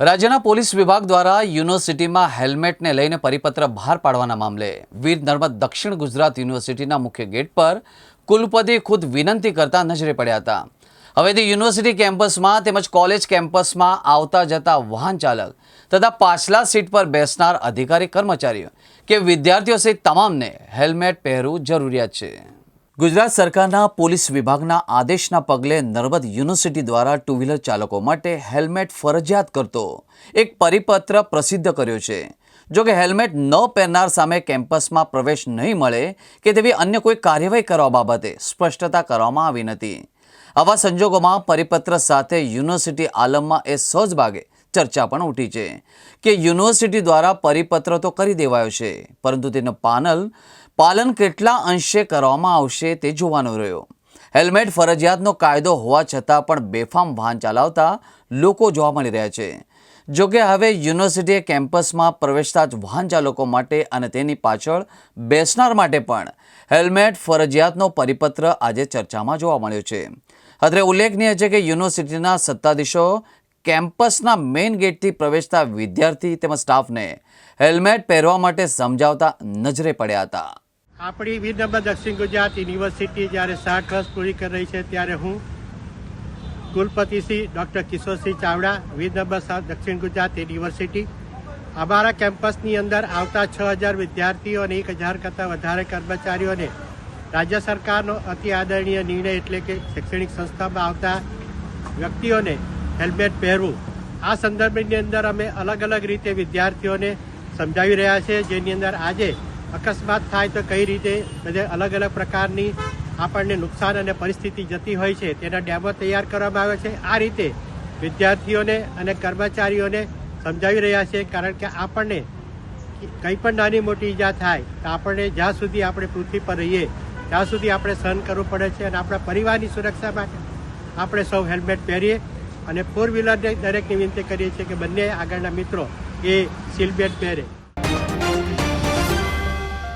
રાજ્યના પોલીસ વિભાગ દ્વારા યુનિવર્સિટીમાં હેલ્મેટને લઈને પરિપત્ર બહાર પાડવાના મામલે વીર નર્મદ દક્ષિણ ગુજરાત યુનિવર્સિટીના મુખ્ય ગેટ પર કુલપતિ ખુદ વિનંતી કરતા નજરે પડ્યા હતા. હવેથી યુનિવર્સિટી કેમ્પસમાં તેમજ કોલેજ કેમ્પસમાં આવતા જતા વાહન ચાલક તથા પાછલા સીટ પર બેસનાર અધિકારી કર્મચારીઓ કે વિદ્યાર્થીઓ સહિત તમામને હેલ્મેટ પહેરવું જરૂરિયાત છે. ગુજરાત સરકારના પોલીસ વિભાગના આદેશના પગલે નર્મદ યુનિવર્સિટી દ્વારા ટુ વ્હીલર ચાલકો માટે હેલ્મેટ ફરજિયાત કરતો એક પરિપત્ર પ્રસિદ્ધ કર્યો છે. જો કે હેલ્મેટ ન પહેરનાર સામે કેમ્પસમાં પ્રવેશ નહીં મળે કે તેવી અન્ય કોઈ કાર્યવાહી કરવા બાબતે સ્પષ્ટતા કરવામાં આવી નથી. આવા સંજોગોમાં પરિપત્ર સાથે યુનિવર્સિટી આલમમાં એ સહજ ભાગે ચર્ચા પણ ઉઠી છે કે યુનિવર્સિટી દ્વારા પરિપત્ર તો કરી દેવાયો છે, પરંતુ તેનું પાનલ પાલન કેટલા અંશે કરવામાં આવશે તે જોવાનો રહ્યો. હેલ્મેટ ફરજિયાતનો કાયદો હોવા છતાં પણ બેફામ વાહન ચલાવતા લોકો જોવા મળી રહ્યા છે. જોકે હવે યુનિવર્સિટીએ કેમ્પસમાં પ્રવેશતા જ વાહન ચાલકો માટે અને તેની પાછળ બેસનાર માટે પણ હેલ્મેટ ફરજિયાતનો પરિપત્ર આજે ચર્ચામાં જોવા મળ્યો છે. અત્રે ઉલ્લેખનીય છે કે યુનિવર્સિટીના સત્તાધીશો કેમ્પસના મેઇન ગેટથી પ્રવેશતા વિદ્યાર્થી તેમજ સ્ટાફને હેલ્મેટ પહેરવા માટે સમજાવતા નજરે પડ્યા હતા. આપણી વીર દક્ષિણ ગુજરાત યુનિવર્સિટી જ્યારે સાઠ વર્ષ પૂરી કરી રહી છે ત્યારે હું કુલપતિ શ્રી ડૉક્ટર કિશોરસિંહ ચાવડા વીર દક્ષિણ ગુજરાત યુનિવર્સિટી, અમારા કેમ્પસની અંદર આવતા છ હજાર વિદ્યાર્થીઓ અને એક હજાર કરતાં વધારે કર્મચારીઓને રાજ્ય સરકારનો અતિ આદરણીય નિર્ણય એટલે કે શૈક્ષણિક સંસ્થામાં આવતા વ્યક્તિઓને હેલ્મેટ પહેરવું. આ સંદર્ભની અંદર અમે અલગ અલગ રીતે વિદ્યાર્થીઓને સમજાવી રહ્યા છે જેની અંદર આજે અકસ્માત થાય તો કઈ રીતે બધે અલગ અલગ પ્રકારની આપણને નુકસાન અને પરિસ્થિતિ જતી હોય છે તેના ડેમો તૈયાર કરવામાં આવે છે. આ રીતે વિદ્યાર્થીઓને અને કર્મચારીઓને સમજાવી રહ્યા છે કારણ કે આપણને કંઈ પણ નાની મોટી ઈજા થાય તો આપણને જ્યાં સુધી આપણે પૃથ્વી પર રહીએ, ત્યાં સુધી આપણે સહન કરવું પડે છે અને આપણા પરિવારની સુરક્ષા માટે આપણે સૌ હેલ્મેટ પહેરીએ. અને ફોર વ્હીલરને દરેકની વિનંતી કરીએ છીએ કે બંને આગળના મિત્રો એ સીલબેટ પહેરે.